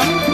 உன்னைத்தானே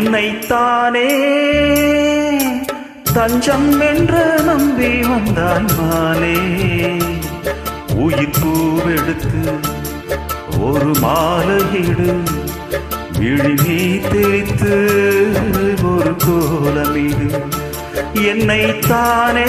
என்னைத்தானே? தஞ்சம் என்று நம்பி வந்தாய் மானே. உயிர் பூவெடுத்து ஒரு மாலையிடு விழி நீ தெரித்து ஒரு கோலமிடு. என்னைத்தானே?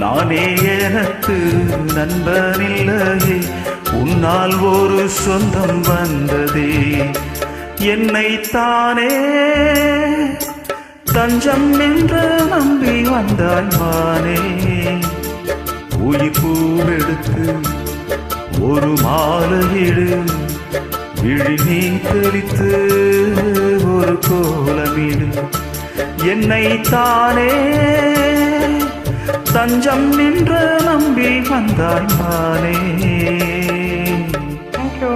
நானே எனக்கு நண்பனில்லையே. உன்னால் ஒரு சொந்தம் வந்ததே. என்னைத்தானே தஞ்சம் என்று நம்பி வந்தாய் மானே. உயிர் பூவெடுத்து ஒரு மாலையிடு விழி நீ தெளித்து ஒரு கோலமிடு. என்னை தானே தஞ்சம் நின்ற நம்பி வந்தாய் மானே. தேங்க்யூ